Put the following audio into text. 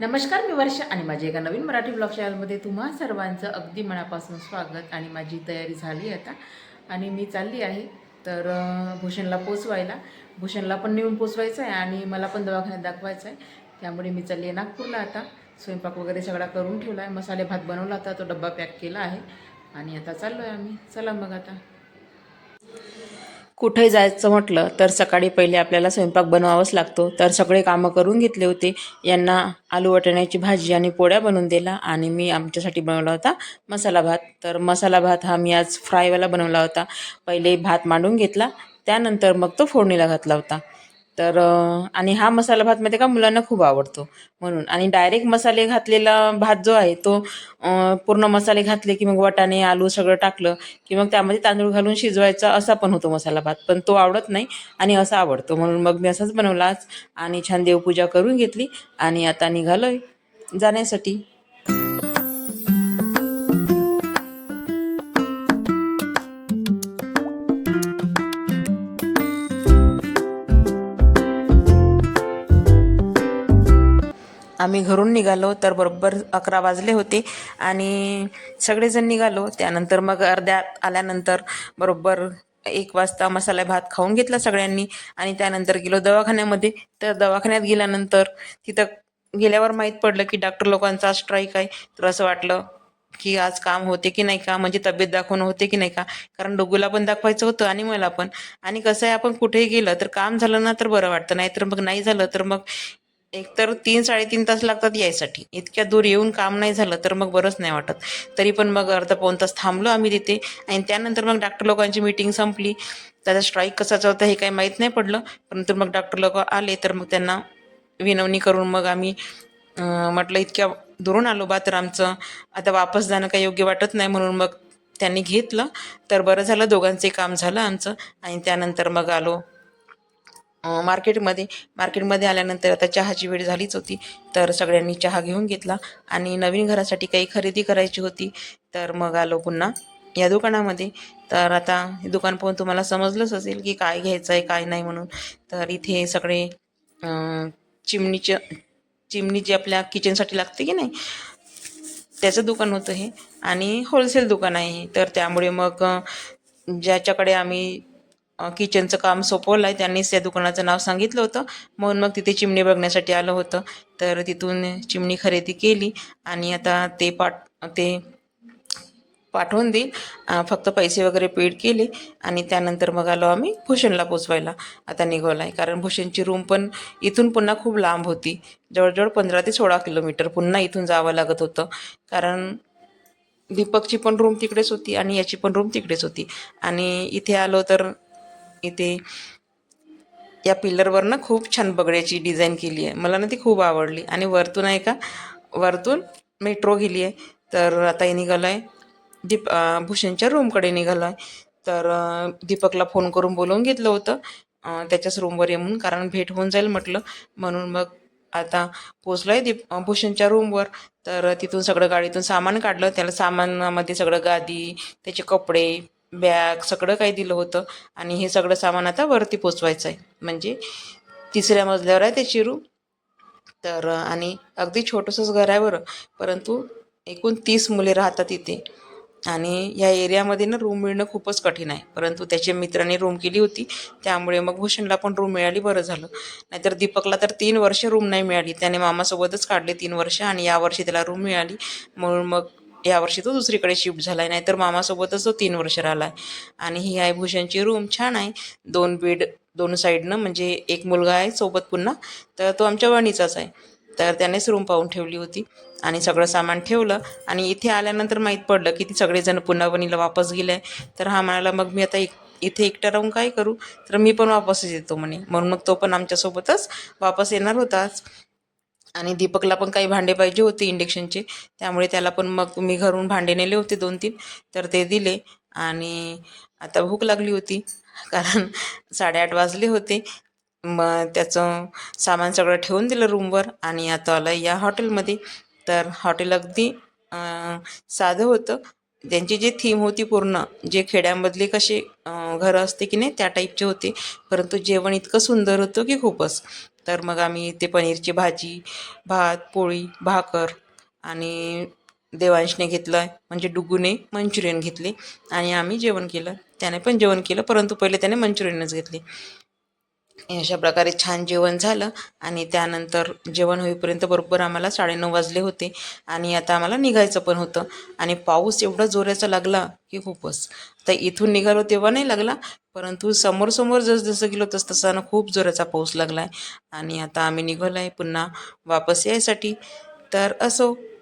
नमस्कार मी वर्षा आणि माझ्या एका नवीन मराठी ब्लॉग चॅनलमध्ये तुम्हा सर्वांचं अगदी मनापासून स्वागत आणि माझी तयारी झाली आता. आणि मी चालली आहे तर भूषणला पोचवायला. भूषणला पण नेऊन पोचवायचं आहे आणि मला पण दवाखान्यात दाखवायचं आहे त्यामुळे मी चालली आहे नागपूरला आता. स्वयंपाक वगैरे सगळा करून ठेवला आहे मसाले भात बनवला होता तो डब्बा पॅक केला आहे. आणि आता चाललो आहे आम्ही. चला मग आता. कुठे जायचं म्हटलं तर सकाळी पहिले आपल्याला स्वयंपाक बनवावाच लागतो. तर सगळे कामं करून घेतले होते. यांना आलू वाटाण्याची भाजी आणि पोळ्या बनवून दिला आणि मी आमच्यासाठी बनवला होता मसाला भात. तर मसाला भात हा मी आज फ्रायवाला बनवला होता. पहिले भात मांडून घेतला. त्यानंतर मग तो फोडणीला घातला होता. तर आणि हा मसाला भात माहिती का मुलांना खूप आवडतो म्हणून. आणि डायरेक्ट मसाले घातलेला भात जो आहे तो पूर्ण मसाले घातले की मग वाटाणे आलू सगळं टाकलं की मग त्यामध्ये तांदूळ घालून शिजवायचा असा पण होतो मसाला भात. पण तो आवडत नाही आणि असा आवडतो. म्हणून मग मी असाच बनवला आज आणि छान देवपूजा करून घेतली आणि आता निघालोय जाण्यासाठी. आम्ही घरून निघालो तर बरोबर अकरा वाजले होते आणि सगळेजण निघालो. त्यानंतर मग अर्ध्या आल्यानंतर बरोबर एक वाजता मसाला भात खाऊन घेतला सगळ्यांनी आणि त्यानंतर गेलो दवाखान्यामध्ये. तर दवाखान्यात गेल्यानंतर तिथं गेल्यावर माहीत पडलं की डॉक्टर लोकांचा स्ट्राईक आहे. तर असं वाटलं की आज काम होते की नाही का? म्हणजे तब्येत दाखवणं होते की नाही का? कारण डोगूला पण दाखवायचं होतं आणि मला पण. आणि कसं आहे आपण कुठेही गेलं तर काम झालं ना तर बरं वाटतं. नाहीतर मग नाही झालं तर मग एकतर तीन साडेतीन तास लागतात यायसाठी. इतक्या दूर येऊन काम नाही झालं तर मग बरंच नाही वाटत. तरी पण मग अर्धा पाऊन तास थांबलो आम्ही तिथे. आणि त्यानंतर मग डॉक्टर लोकांची मीटिंग संपली. त्याचा स्ट्राईक कसाचा होता हे काही माहीत नाही पडलं. परंतु मग डॉक्टर लोक आले तर मग त्यांना विनवणी करून मग आम्ही म्हटलं इतक्या दुरून आलो बा तर आमचं. आता वापस जाणं काही योग्य वाटत नाही म्हणून मग त्यांनी घेतलं. तर बरं झालं दोघांचे काम झालं आमचं. आणि त्यानंतर मग आलो. मार्केटमध्ये मार्केटमध्ये आल्यानंतर आता चहाची वेळ झालीच होती तर सगळ्यांनी चहा घेऊन घेतला आणि नवीन घरासाठी काही खरेदी करायची होती तर मग आलो पुन्हा या दुकानामध्ये. तर आता दुकान पाहून तुम्हाला समजलंच असेल की काय घ्यायचं आहे काय नाही म्हणून. तर इथे सगळे चिमणीच्या चिमणी जी आपल्या किचनसाठी लागते की नाही त्याचं दुकान होतं हे. आणि होलसेल दुकान आहे तर त्यामुळे मग ज्याच्याकडे आम्ही किचनचं काम सोपवलं आहे त्यांनीच त्या दुकानाचं नाव सांगितलं होतं. म्हणून मग तिथे चिमणी बघण्यासाठी आलं होतं. तर तिथून चिमणी खरेदी केली आणि आता ते पाठ ते पाठवून देईल. फक्त पैसे वगैरे पेड केले आणि त्यानंतर मग आलो आम्ही भूषणला पोचवायला. आता निघालो आहे कारण भूषणची रूम पण इथून पुन्हा खूप लांब होती. जवळजवळ पंधरा ते सोळा किलोमीटर पुन्हा इथून जावं लागत होतं. कारण दीपकची पण रूम तिकडेच होती आणि याची पण रूम तिकडेच होती. आणि इथे आलो तर इथे या पिल्लरवर ना खूप छान बगड्याची डिझाईन केली आहे. मला ना ती खूप आवडली. आणि वरतून आहे का? वरतून मेट्रो गेली आहे तर आता हे निघालं आहे दीप भूषणच्या रूमकडे निघालो आहे तर दीपकला फोन करून बोलवून घेतलं होतं. त्याच्याच रूमवर ये म्हणून कारण भेट होऊन जाईल म्हटलं. म्हणून मग आता पोचलो आहे दीप भूषणच्या रूमवर तर तिथून सगळं गाडीतून सामान काढलं. त्याला सामानामध्ये सगळं गादी त्याचे कपडे बॅग सगळं काही दिलं होतं आणि हे सगळं सामान आता वरती पोचवायचं आहे. म्हणजे तिसऱ्या मजल्यावर आहे त्याची रूम तर आणि अगदी छोटंसंच घर आहे बरं. परंतु एकूण तीस मुले राहतात इथे. आणि या एरियामध्ये ना रूम मिळणं खूपच कठीण आहे. परंतु त्याच्या मित्राने रूम केली होती. त्यामुळे मग भूषणला पण रूम मिळाली बरं झालं. नाहीतर दीपकला तर तीन वर्ष रूम नाही मिळाली. त्याने मामासोबतच काढले तीन वर्ष आणि यावर्षी त्याला रूम मिळाली. म्हणून मग यावर्षी तो दुसरीकडे शिफ्ट झाला आहे नाहीतर मामासोबतच तो तीन वर्ष राहिला आहे आणि ही आहे भूषणची रूम छान आहे. दोन बेड दोन साईडनं म्हणजे एक मुलगा आहे सोबत पुन्हा तर तो आमच्या वणीचाच आहे. तर त्यानेच रूम पाहून ठेवली होती आणि सगळं सामान ठेवलं. आणि इथे आल्यानंतर माहीत पडलं की ती सगळेजण पुन्हा वणीला वापस गेले तर हा म्हणाला मग मी आता एक इथे एकटा राहून काय करू? तर मी पण वापसच येतो म्हणे. म्हणून मग तो पण आमच्यासोबतच वापस येणार होताच. आणि दीपकला पण काही भांडे पाहिजे होते इंडक्शनचे त्यामुळे त्याला पण मग मी घरून भांडे नेले होते दोन तीन तर ते दिले. आणि आता भूक लागली होती कारण साडेआठ वाजले होते. मग त्याचं सामान सगळं ठेवून दिलं रूमवर आणि आता आलं या हॉटेलमध्ये. तर हॉटेल अगदी साधं होतं. त्यांची जी थीम होती पूर्ण जे खेड्यामधले कसे घरं असते की नाही त्या टाईपचे होते. परंतु जेवण इतकं सुंदर होतं की खूपच. तर मग आम्ही ते पनीरची भाजी भात पोळी भाकर आणि देवांशने घेतलं आहे म्हणजे डुगूने मंचुरियन घेतले आणि आम्ही जेवण केलं. त्याने पण जेवण केलं परंतु पहिले त्याने मंचुरियनच घेतले. अशा प्रकारे छान जेवण झालं आणि त्यानंतर जेवण होईपर्यंत बरोबर आम्हाला साडेनऊ वाजले होते आणि आता आम्हाला निघायचं पण होतं. आणि पाऊस एवढा जोराचा लागला की खूपच. तर इथून निघालो तेव्हा नाही लागला परंतु समोर समोर जसजसं गेलो तस तसा खूप जोराचा पाऊस लागला आहे आणि आता आम्ही निघालो आहे पुन्हा वापस यायसाठी. तर असो.